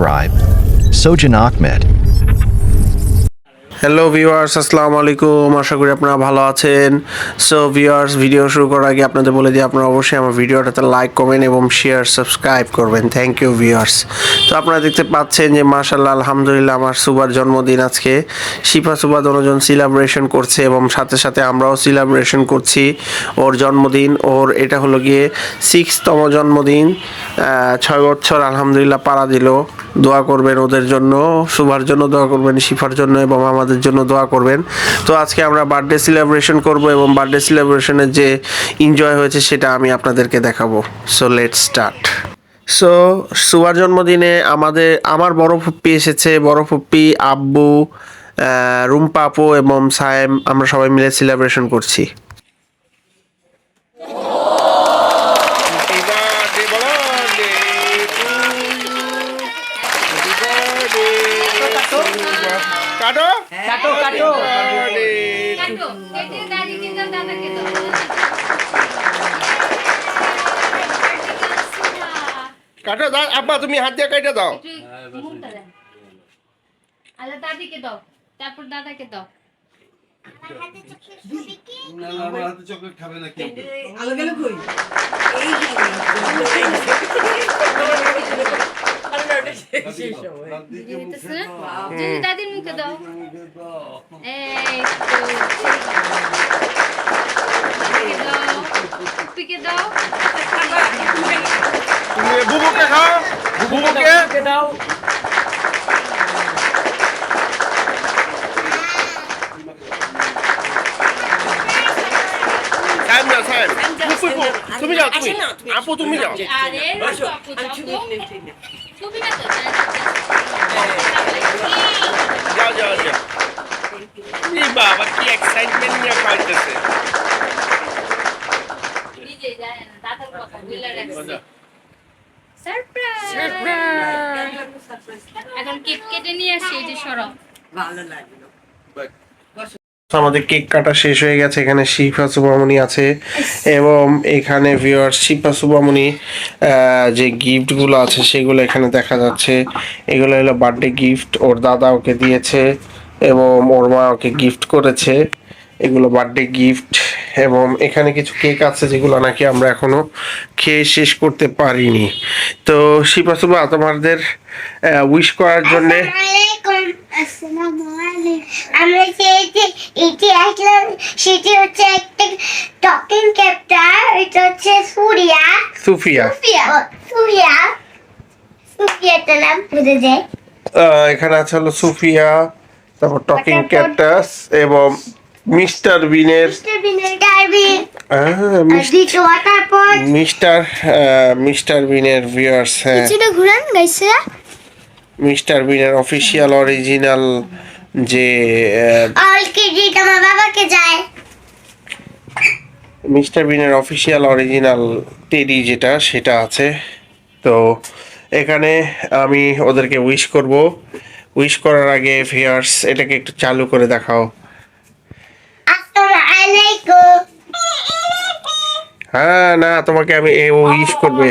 subscribe. Sojan Ahmed. Hello viewers আসসালামু আলাইকুম। আশা করি আপনারা ভালো আছেন। সো ভিউয়ার্স ভিডিও শুরু করার আগে আপনাদের বলে দিই, আপনারা অবশ্যই আমার ভিডিওটাতে লাইক করবেন এবং শেয়ার সাবস্ক্রাইব করবেন। থ্যাংক ইউ ভিউয়ার্স তো আপনারা দেখতে পাচ্ছেন যে মাশাল্লাহ আলহামদুলিল্লাহ, আমার সুবার জন্মদিন আজকে। শিফা সুবা দনোজন সেলিব্রেশন করছে এবং সাথে সাথে আমরাও সেলিব্রেশন করছি ওর জন্মদিন। ওর এটা হলো গিয়ে সিক্সতম জন্মদিন। ছয় বছর আলহামদুলিল্লাহ পাড়া দিল। দোয়া করবেন ওদের জন্য, সুভার জন্য দোয়া করবেন, শিফার জন্য এবং আমাদের জন্য দোয়া করবেন। তো আজকে আমরা বার্থডে সেলিব্রেশন করব এবং বার্থডে সেলিব্রেশনের যে এনজয় হয়েছে সেটা আমি আপনাদেরকে দেখাবো। সো লেট স্টার্ট সো সুয়ার জন্মদিনে আমাদের, আমার বড় ফুপ্পি এসেছে। বড় ফুপ্পি, আব্বু রুম্পাপু এবং সায়েম, আমরা সবাই মিলে সেলিব্রেশন করছি। কাটো দাও আব্বা তুমি হাত দিয়ে দাও। আলা দাদিকে দাও তারপর দাদাকে দাদির মুখে দাও। বুবুকে দাও সাইম যাও সাইম ফুফু, তুমি যাও তুমি আপু তুমি যাও আরে আপু টুপি না তো যাও যাও যাও এই বাবা কি এক্সাইটমেন্ট নিয়ে খাইতেছে নিজে যায় না দাদার কথা বলে রাখছি সারপ্রাইজ এখন কেক কেটে নিয়ে আসি এই যে সরব ভালো লাগল। আমাদের কেক কাটা শেষ হয়ে গেছে এখানে শিফা সুবামণি আছে এবং এখানে ভিওয়ার শিফা সুবামণি আহ, যে গিফটগুলো আছে সেগুলো এখানে দেখা যাচ্ছে। এগুলো হলো বার্থডে গিফট ওর দাদা ওকে দিয়েছে এবং ওর মা ওকে গিফট করেছে। এগুলো বার্থডে গিফট এবং এখানে কিছু কেক আছে যেগুলো নাকি আমরা এখনও খেয়ে শেষ করতে পারিনি। তো শিফা সুবা তোমাদের উইশ করার জন্যে আমরা এটি আসলাম সেটি হচ্ছে একটা টকিং ক্যাপ্টার এটা হচ্ছে সুরিয়া। সুফিয়া। সুফিয়া। সুরিয়া নাম বুঝে যায়। এখানে আছে হলো সুফিয়া তারপর টকিং ক্যাকটাস এবং মিস্টার বিনের মিস্টার মিস্টার বিনের ভিউয়ার্স হ্যাঁ। ঘুরান গাইছে মিস্টার বিনের অফিসিয়াল অরিজিনাল যে অল ক্রেডিট আমার বাবাকে যায়। মিস্টার বিনের অফিসিয়াল অরিজিনাল টেডি যেটা সেটা আছে। তো এখানে আমি ওদেরকে উইশ করব। উইশ করার আগে ভিউয়ার্স এটাকে একটু চালু করে দেখাও। হ্যাঁ না তোমাকে আমি উইশ করবে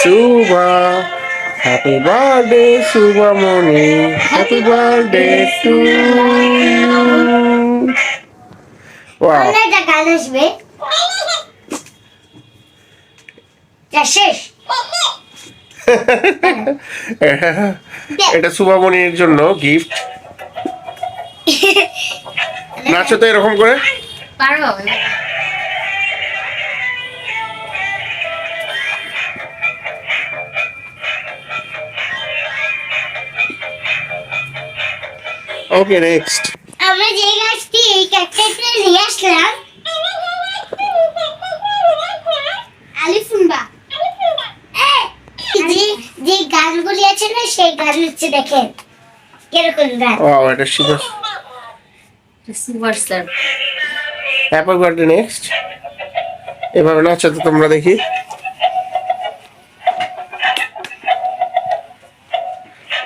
Suba, happy birthday, Suba Moni. Happy birthday to you. Wow. অন্য একটা গান আসবে যা শেষ। এটা সুবামণির জন্য গিফট নাচো তো এরকম করে? পারো ওকে নেক্সট আমরা যে গাছটি এই ক্যাকটাসটা নিয়ে আসলাম আলিফুনবা যে যে গানগুলি আছে না সেই গান হচ্ছে দেখেন। কীরকম গান? ওয়াও এটা সুপার নেক্সট এভাবে নাচো তো তোমরা দেখি।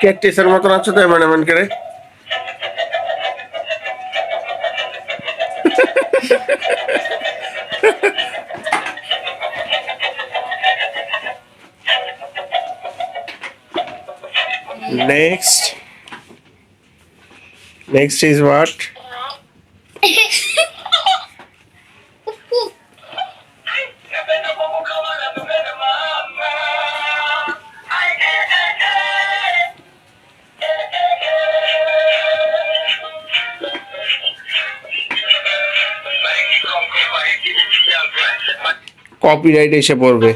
ক্যাকটিসের মতন আছে তো এমন এমন করে। Next. Next is what? Copyright এসে পড়বে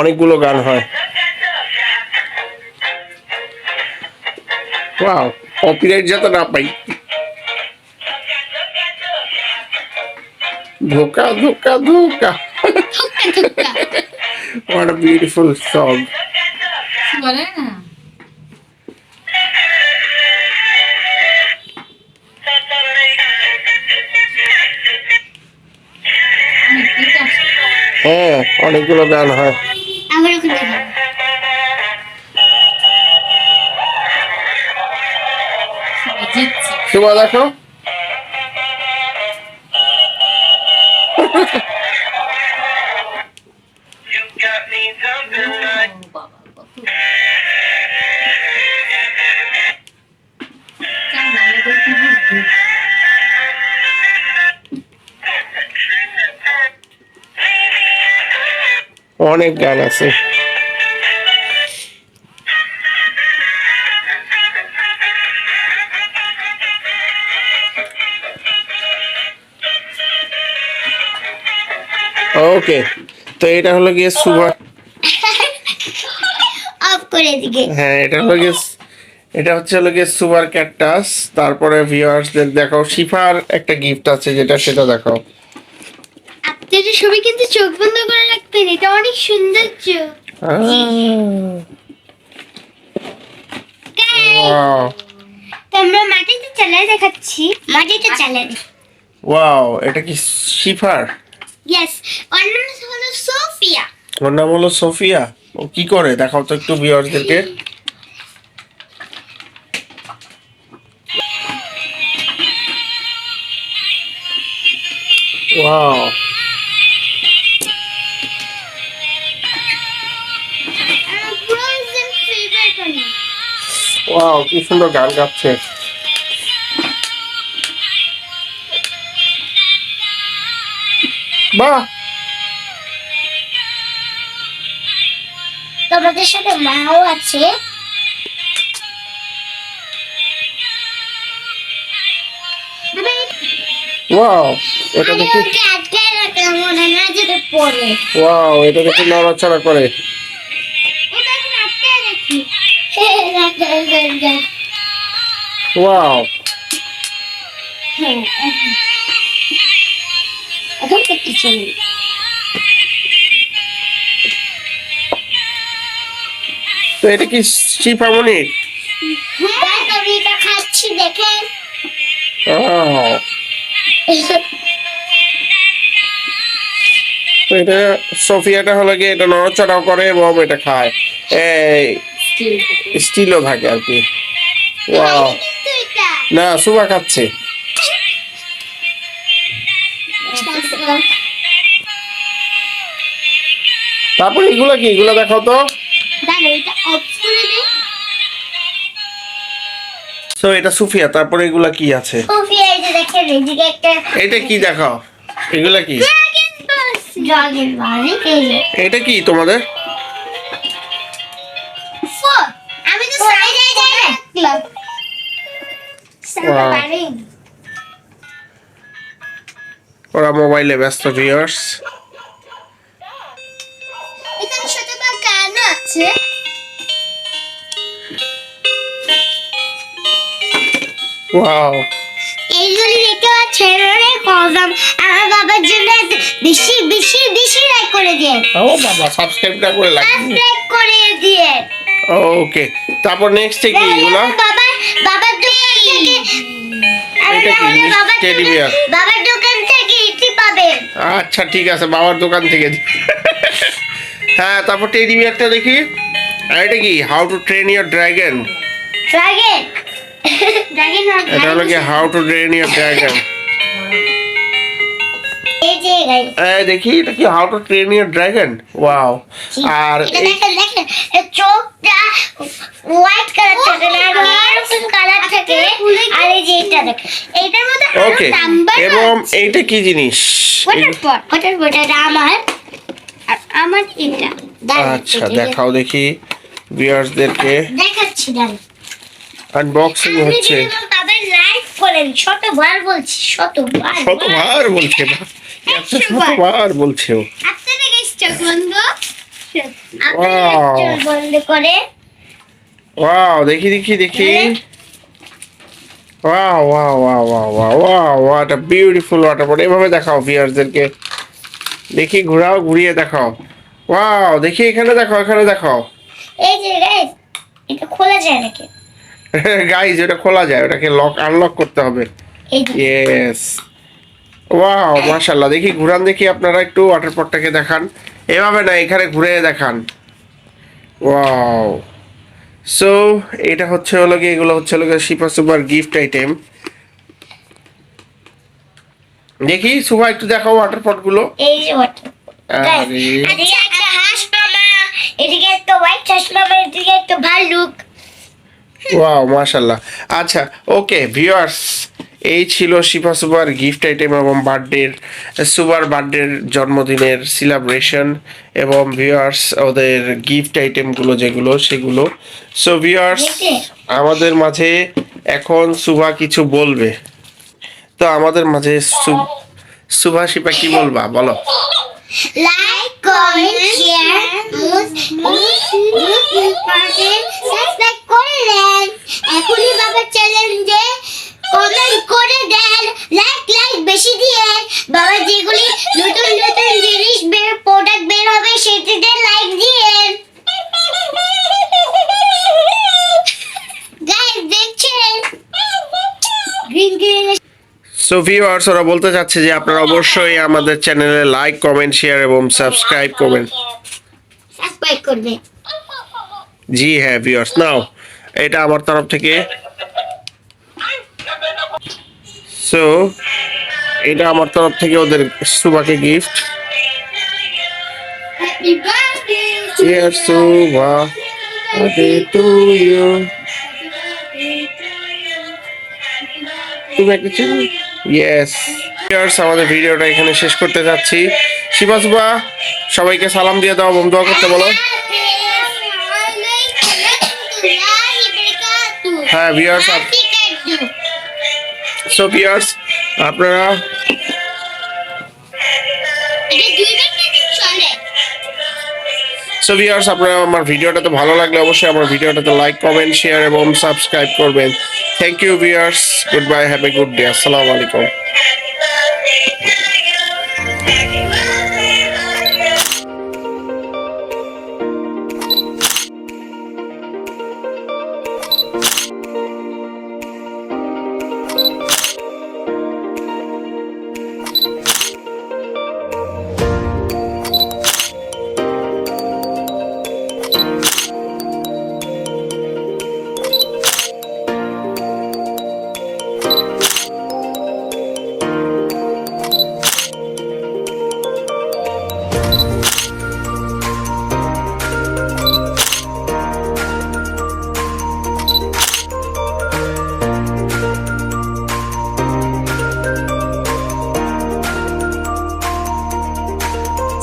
অনেকগুলো গান হয়। ওয়াও কপিরাইট যাতে না পাই। ধোকা ধোকা ধোকা। What a beautiful song. বলে না হ্যাঁ অনেকগুলো গান হয়। আমার ওখানে যাব জিতছে শুভা দেখো বাবা অনেক গান আছে। ওকে তো এটা হলো গিয়ে সুভা অফ করে দিকে। হ্যাঁ এটা হলো গিয়ে এটা হচ্ছে হলো গিয়ে সুপার ক্যাকটাস তারপরে ভিউয়ার্সদের দেখাও। শিফার একটা গিফট আছে যেটা সেটা দেখাও। আপনাদের সবাই কিন্তু চোখ বন্ধ করে রাখবেন এটা অনেক সৌন্দর্য ওয়াও তো আমরা মাটিতে চালায় দেখাচ্ছি মাটিতে চালায়। ওয়াও এটা কি শিফার? ইয়েস ওর নাম হলো সোফিয়া। ওর নাম হলো সোফিয়া? ও কি করে? দেখাও তো একটু ভিউয়ার্সদেরকে। ওয়াও ওয়াও কি সুন্দর গান গাচ্ছে। বাহ! তোমাদের সাথে মাও আছে। ওয়াও এটা আমি দেখি আটকে রাখলাম মনে না যেতে পড়ে ওয়াও এটা দেখি নড়াচড়া করে। ওয়াও এখন। এখন করতে চলি তো এটা কি শিফামনিক হ্যাঁ আমি এটা খাচ্ছি দেখেন তো এটা সোফিয়াটা হলো গিয়ে এটা নড়াচড়াও করে এবং এটা খায়। এই। স্টিলও থাকে আর কি। না সুবা খাচ্ছে। তারপর এগুলো কি? এগুলো দেখাও তো। এটা সুফিয়া। তারপরে এগুলা কি আছে? এটা কি দেখাও? এগুলা কি? এটা কি তোমাদের? পারি ওরা মোবাইলে ব্যস্ত ভিউয়ার্স এখানে শতবার গান আছে? ওয়াও এইগুলি দেখতে পাচ্ছেন অনেক কম আমার বাবার জন্য বেশি বেশি বেশি লাইক করে দিয়ে ও বাবা সাবস্ক্রাইবটা করে লাগবে সাবস্ক্রাইব করে দিয়ে। ওকে তারপর নেক্সট কি এগুলো? বাবার বাবার দোকান থেকে এটা কি? বাবার Teddy দোকান- বাবার দোকান থেকে পাবেন আচ্ছা ঠিক আছে বাবার দোকান থেকে। হ্যাঁ তারপর টেডি বিয়ারটা দেখি। আর এটা কি? How to train your dragon dragon dragon এটা হলো কি how to train your dragon এই দেখি এটা কি how to train your dragon wow আর চোখটা হোয়াইট কালার থাকে না এরকম কালার থাকে। আর এই যে এটা দেখেন এইটার মধ্যে ওকে নাম্বার এবং এইটা কি জিনিস? এটা আমার। আর আমার এটা। আচ্ছা দেখাও দেখি। ভিউয়ার্সদেরকে দেখাচ্ছি দাঁড়ান আনবক্সিং হচ্ছে। বাবার লাইক করেন শতবার বলছি শতবার। শতবার বলছে না। একশো বার। শতবার বলছে ও ওয়াও। দেখি দেখি দেখি। Wow wow wow wow wow wow what a beautiful water এভাবে দেখাও ভিউয়ার্সদেরকে দেখি ঘোরাও ঘুরিয়ে দেখাও। ওয়াও দেখি এখানে দেখাও এখানে দেখাও। এই যে গাইস এটা খোলা যায় নাকি? গাইজ ওটা খোলা যায় ওটাকে লক আনলক করতে হবে। ইয়েস ওয়াও মাশাল্লাহ দেখি ঘুরান দেখি আপনারা একটু ওয়াটার পটটাকে দেখান। এভাবে না এখানে ঘুরে দেখান। ওয়াও সো এটা হচ্ছে হলো গিয়ে এগুলো হচ্ছে হলো গিয়ে শিপা সুপার গিফট আইটেম দেখি সুভা একটু দেখাও ওয়াটার পটগুলো এই যে। এদিকে একটা হাঁস মামা এদিকে একটা হোয়াইট হাঁস মামা এদিকে একটা ভাল্লুক। ওয়াও মাশাল্লাহ আচ্ছা ওকে ভিউয়ার্স এই ছিল শিফা সুপার গিফট আইটেম এবং বার্থডের সুপার বার্থডের জন্মদিনের সেলিব্রেশন এবং ভিউয়ার্স ওদের গিফট আইটেমগুলো যেগুলো সেগুলো সো ভিউয়ার্স আমাদের মাঝে এখন সুভা কিছু বলবে তো আমাদের মাঝে সুভা শিপা কি বলবা বলো লাইক কমেন্ট শেয়ার সাবস্ক্রাইব করে এখনই বাবার চ্যানেলে কমেন্ট করে দেন লাইক লাইক বেশি দিয়ে। বাবা যেগুলি নতুন নতুন জিনিস বের প্রোডাক্ট বের হবে সেটিতে লাইক দিয়ে। গাইস দেখছেন? গ্রিন গ্রিন সো ভিউয়ার্স ওরা বলতে চাচ্ছে যে আপনারা অবশ্যই আমাদের চ্যানেলে লাইক কমেন্ট শেয়ার এবং সাবস্ক্রাইব করবেন। সাবস্ক্রাইব করবে জি হ্যাঁ ভিউয়ার্স নাও এটা আমার তরফ থেকে সো এটা আমার তরফ থেকে ওদের সুবাকে গিফট তুমি একটা ইয়েস ভিউয়ার্স আমাদের ভিডিওটা এখানে শেষ করতে যাচ্ছি। শিবা সুবা সবাইকে সালাম দিয়ে দাও এবং দোয়া করতে বলো। হ্যাঁ ভিউয়ার্স সো পিয়ার্স আপনারা সো ভিউয়ার্স আপনারা আমার ভিডিওটাতে ভালো লাগলে অবশ্যই আমার ভিডিওটাতে লাইক কমেন্ট শেয়ার এবং সাবস্ক্রাইব করবেন। Thank you viewers goodbye have a good day আসসালামু আলাইকুম।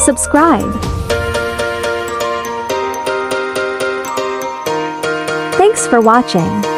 Subscribe. Thanks for watching.